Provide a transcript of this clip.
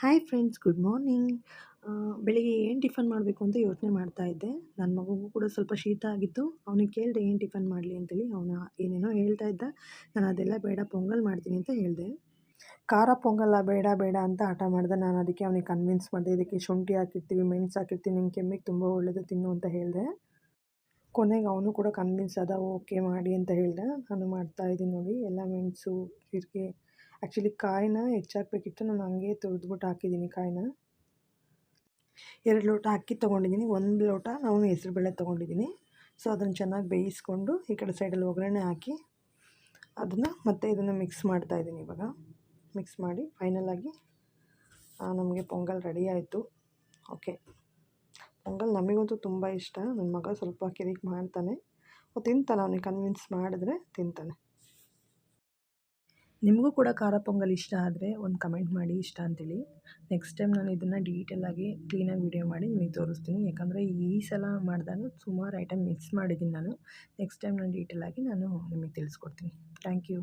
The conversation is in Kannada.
ಹಾಯ್ ಫ್ರೆಂಡ್ಸ್ ಗುಡ್ ಮಾರ್ನಿಂಗ್ ಬೆಳಿಗ್ಗೆ ಏನು ಟಿಫನ್ ಮಾಡಬೇಕು ಅಂತ ಯೋಚನೆ ಮಾಡ್ತಾ ಇದ್ದೆ. ನನ್ನ ಮಗುಗೂ ಕೂಡ ಸ್ವಲ್ಪ ಶೀತ ಆಗಿತ್ತು. ಅವನಿಗೆ ಕೇಳಿದೆ ಏನು ಟಿಫನ್ ಮಾಡಲಿ ಅಂತೇಳಿ. ಅವನು ಏನೇನೋ ಹೇಳ್ತಾ ಇದ್ದ. ನಾನು ಅದೆಲ್ಲ ಬೇಡ ಪೊಂಗಲ್ ಮಾಡ್ತೀನಿ ಅಂತ ಹೇಳಿದೆ. ಖಾರ ಪೊಂಗಲ್ಲ, ಬೇಡ ಬೇಡ ಅಂತ ಹಠ ಮಾಡಿದೆ. ನಾನು ಅದಕ್ಕೆ ಅವನಿಗೆ ಕನ್ವಿನ್ಸ್ ಮಾಡಿದೆ. ಇದಕ್ಕೆ ಶುಂಠಿ ಹಾಕಿರ್ತೀವಿ, ಮೆಣಸು ಹಾಕಿರ್ತೀವಿ ನಿನ್ನ ಕೆಮ್ಮಿಗೆ ತುಂಬ ಒಳ್ಳೆಯದು ತಿನ್ನು ಅಂತ ಹೇಳಿದೆ. ಕೊನೆಗೆ ಅವನು ಕೂಡ ಕನ್ವಿನ್ಸ್ ಆದ, ಓಕೆ ಮಾಡಿ ಅಂತ ಹೇಳಿದೆ. ನಾನು ಮಾಡ್ತಾಯಿದ್ದೀನಿ ನೋಡಿ. ಎಲ್ಲ ಮೆಣಸು, ಜೀರಿಗೆ ಆ್ಯಕ್ಚುಲಿ ಕಾಯಿನ ಹೆಚ್ಚಾಕಬೇಕಿತ್ತು. ನಾನು ಹಂಗೆ ತುರಿದ್ಬಿಟ್ಟು ಹಾಕಿದ್ದೀನಿ ಕಾಯಿನ. ಎರಡು ಲೋಟ ಅಕ್ಕಿ ತೊಗೊಂಡಿದ್ದೀನಿ. ಒಂದು ಲೋಟ ನಾನು ಹೆಸರುಬೇಳೆ ತೊಗೊಂಡಿದ್ದೀನಿ. ಸೊ ಅದನ್ನು ಚೆನ್ನಾಗಿ ಬೇಯಿಸ್ಕೊಂಡು ಈ ಕಡೆ ಸೈಡಲ್ಲಿ ಒಗ್ಗರಣೆ ಹಾಕಿ ಅದನ್ನು ಮತ್ತೆ ಇದನ್ನು ಮಿಕ್ಸ್ ಮಾಡ್ತಾಯಿದ್ದೀನಿ ಇವಾಗ. ಮಿಕ್ಸ್ ಮಾಡಿ ಫೈನಲಾಗಿ ನಮಗೆ ಪೊಂಗಲ್ ರೆಡಿ ಆಯಿತು. ಓಕೆ ಪೊಂಗಲ್ ನಮಗಂತೂ ತುಂಬ ಇಷ್ಟ. ನನ್ನ ಮಗ ಸ್ವಲ್ಪ ಕಿರಿಕ್ ಮಾಡ್ತಾನೆ. ತಿಂತಾನೆ ಅವನಿಗೆ ಕನ್ವಿನ್ಸ್ ಮಾಡಿದ್ರೆ ತಿಂತಾನೆ. ನಿಮಗೂ ಕೂಡ ಖಾರ ಪೊಂಗಲ್ ಇಷ್ಟ ಆದರೆ ಒಂದು ಕಮೆಂಟ್ ಮಾಡಿ ಇಷ್ಟ ಅಂತೇಳಿ. ನೆಕ್ಸ್ಟ್ ಟೈಮ್ ನಾನು ಇದನ್ನು ಡೀಟೇಲಾಗಿ ಕ್ಲೀನಾಗಿ ವೀಡಿಯೋ ಮಾಡಿ ನಿಮಗೆ ತೋರಿಸ್ತೀನಿ. ಯಾಕಂದರೆ ಈ ಸಲ ಮಾಡಿದಾಗ ಸುಮಾರು ಐಟಮ್ ಮಿಕ್ಸ್ ಮಾಡಿದ್ದೀನಿ ನಾನು. ನೆಕ್ಸ್ಟ್ ಟೈಮ್ ನಾನು ಡೀಟೇಲಾಗಿ ನಾನು ನಿಮಗೆ ತಿಳಿಸ್ಕೊಡ್ತೀನಿ. Thank you